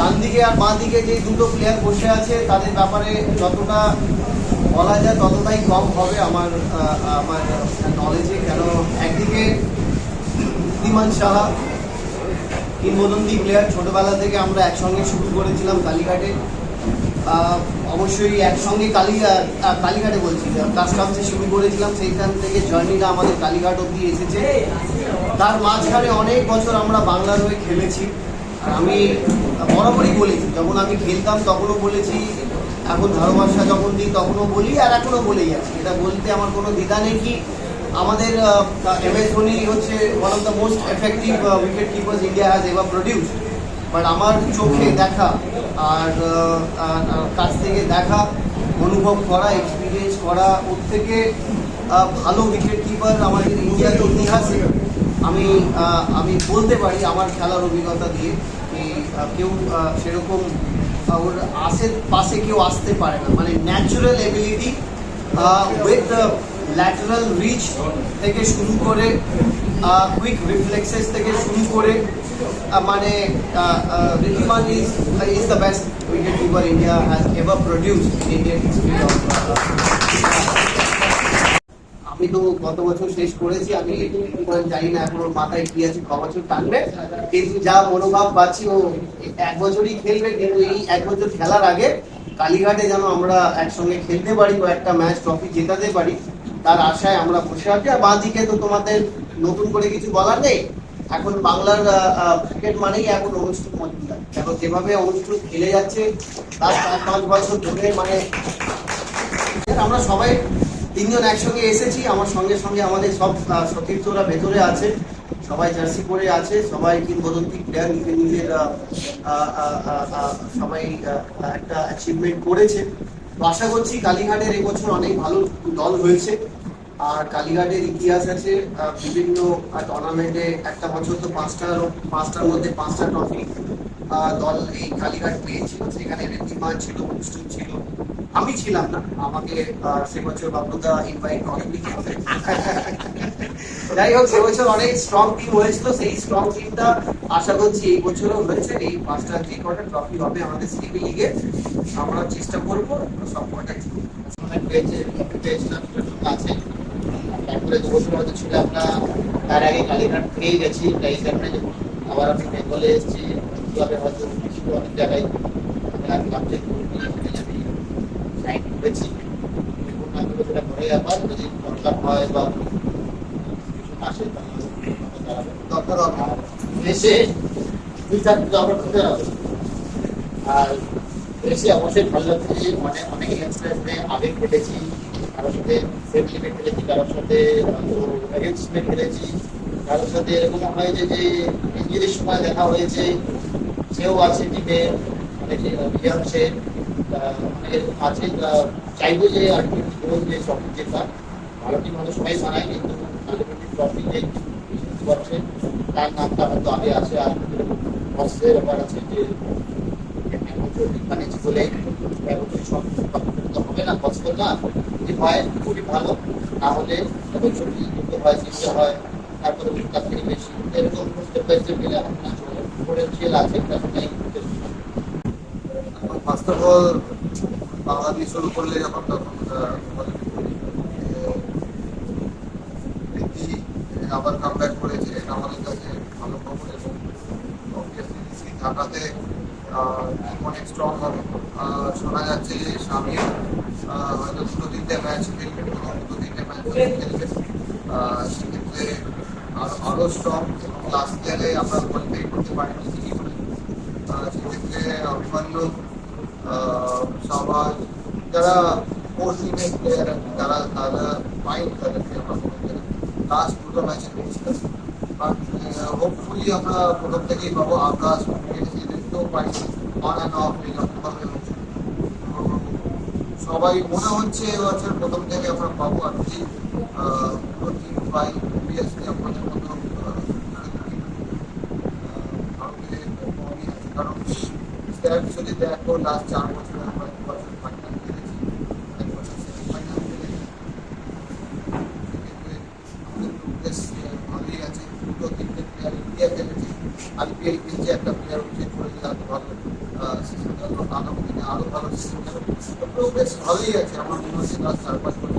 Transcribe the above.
ডান দিকে আর বাঁ দিকে যে দুটো প্লেয়ার বসে আছে, তাদের ব্যাপারে যতটা বলা যায় ততটাই কম হবে আমার আমার নলেজে কেন একদিকে ধীমান সাহা কিংবদন্তি প্লেয়ার ছোটোবেলা থেকে আমরা একসঙ্গে শুরু করেছিলাম কালীঘাটে। অবশ্যই একসঙ্গে কালী কালীঘাটে বলছি কাস্টমসে শুরু করেছিলাম, সেইখান থেকে জার্নিটা আমাদের কালীঘাট অব্দি এসেছে। তার মাঝখানে অনেক বছর আমরা বাংলার হয়ে খেলেছি। আমি বরাবরই বলেছি, যখন আমি খেলতাম তখনও বলেছি, এখন ভালোবাসা যখন দিই তখনও বলি আর এখনও বলেই আছি। এটা বলতে আমার কোনো দ্বিধা নেই কি আমাদের এম এস ধোনি হচ্ছে one of the most effective wicket keepers India has ever produce but আমার চোখে দেখা আর কাছ থেকে দেখা, অনুভব করা এক্সপিরিয়েন্স করা, ওর থেকে ভালো উইকেট কিপার আমাদের ইন্ডিয়ার ইতিহাসে আমি আমি বলতে পারি আমার খেলার অভিজ্ঞতা দিয়ে কেউ সেরকম ওর আশের পাশে কেউ আসতে পারে না। মানে natural ability with lateral reach থেকে শুরু করে কুইক রিফ্লেক্সেস থেকে শুরু করে মানে Wriddhiman is is the best wicket keeper India has ever produce in Indian history আমি তো গত বছর শেষ করেছি, আমি জানি না এখন ওর মাথায় কি আছে, ক বছর টানবে কিন্তু যা মনোভাব পাচ্ছি, ও এক বছরই খেলবে, কিন্তু এই এক বছর খেলার আগে কালীঘাটে যেন আমরা একসঙ্গে খেলতে পারি বা একটা ম্যাচ, ট্রফি জেতাতে পারি, তার আশায় আমরা বসে আছি। আর বাঁদিকে তো তোমাদের নতুন করে কিছু বলার নেই, এখন বাংলার ক্রিকেট মানেই এখন অনুষ্ঠিত এখন যেভাবে অনুষ্ঠিত খেলে যাচ্ছে, তার চার পাঁচ বছর ধরে মানে আমরা সবাই তিনজন একসঙ্গে এসেছি, আমার সঙ্গে সঙ্গে আমাদের সব সতীর্থরা ভেতরে আছে। সবাই জার্সি পরে আছে, সবাই কিংবদন্তি প্লেয়ার নিজের নিজের সবাই একটা অ্যাচিভমেন্ট করেছে। তো আশা করছি কালীঘাটের এবছর অনেক ভালো দল হয়েছে। আর কালীঘাটের ইতিহাস আছে বিভিন্ন টুর্নামেন্টে একটা বছর তো পাঁচটা, পাঁচটার মধ্যে পাঁচটা ট্রফি দল এই কালীঘাট পেয়েছিল, সেখানে ঋদ্ধিমান ছিল অনুষ্ঠিত ছিল। আমি ছিলাম না, আমাকে সে বছর বাবলুদা ইনভাইট করেননি যাই হোক, সে বছর অনেক স্ট্রং টিম হয়েছিল, সেই স্ট্রং টিমটা আশা করছি এই বছরও হয়েছে, এই পাঁচটা যে কটা ট্রফি হবে আমাদের সিবি লিগে আমরা চেষ্টা করব সব কটা আছে তারপরে দু বছর হয়তো ছিল আমরা তার আগে কালীঘাট পেয়ে গেছি, তাই কারণে আবার আমি বেঙ্গলে এসেছি ক্লাবে হয়তো কিছু অনেক জায়গায় আমি ক্লাবকে আমি সাইন করেছি এখন আমি তো সেটা করে আবার যদি দরকার হয় বা আসে তাহলে দরকার এসে দুই চার আমরা করতে হবে। আর এসে অবশ্যই ভালো লাগছে যে অনেক অনেক ইয়াংস্টার্সে আগে খেলেছি কারোর সাথে লিমে খেলেছি কারোর সাথে এগেন্স্ট খেলেছি কারোর সাথে এরকম হয়েছে যে ইঞ্জুরির সময় দেখা হয়েছে সেও আছে টিমে অনেকে সে আছে চাইব যে আর কি রোজ যে ট্রফি জেতা টিম হয়তো সবাই বানায় কিন্তু ট্রফি যে পারছে। তার নামটা হয়তো আগে আছে, আর বসের ব্যাপার আছে যে মানে বলে সব হবে না কষ্ট যদি হয়, খুবই ভালো। না হলে এবছর যদি হয় জিততে হয়, তারপরে বেশি। এরকম স্টেপ বাই স্টেপ গেলে আপনার আবার কাম ব্যাক করেছে, এটা আমাদের কাছে ভালো খবর এবং obviously ঢাকাতে অনেক স্ট্রং হবে। শোনা যাচ্ছে যে স্বামীও হয়তো দুটো তিনটে ম্যাচ খেলবে, দুটো তিনটে ম্যাচ খেলবে। সেক্ষেত্রে আরও আরও স্ট্রং লাস্ট ইয়ারে আমরা কোয়ালিফাই করতে পারিনি ঠিকই করে সেক্ষেত্রে অভিমান্যু সমাজ যারা কোর টিমের প্লেয়ার তারা তারা মাইন্ড তাদেরকে আমরা লাস্ট দুটো ম্যাচে পেয়েছিলাম বাট হোপফুলি আমরা প্রথম থেকেই পাবো আমরা দেখতেও পাই অন অ্যান্ড অফ এরকমভাবে সবাই মনে হচ্ছে এবছর প্রথম থেকে আমরা পাবো, আর কি পুরো টিম পাই অবভিয়াসলি আমাদের স্ট্যাট যদি দেখো লাস্ট চার আমরা দু বছর ফাইনাল খেলেছি, এক বছর সেমিফাইনাল খেলেছি। আমাদের প্রোগ্রেস ভালোই আছে, দুটো তিনটে প্লেয়ার ইন্ডিয়া খেলেছে আইপিএল খেলছে, একটা প্লেয়ার উইকেট করে দিলে আরও ভালো করছে তো বেশ ভালোই আছে, আমার মনে হচ্ছে লাস্ট চার পাঁচ বছর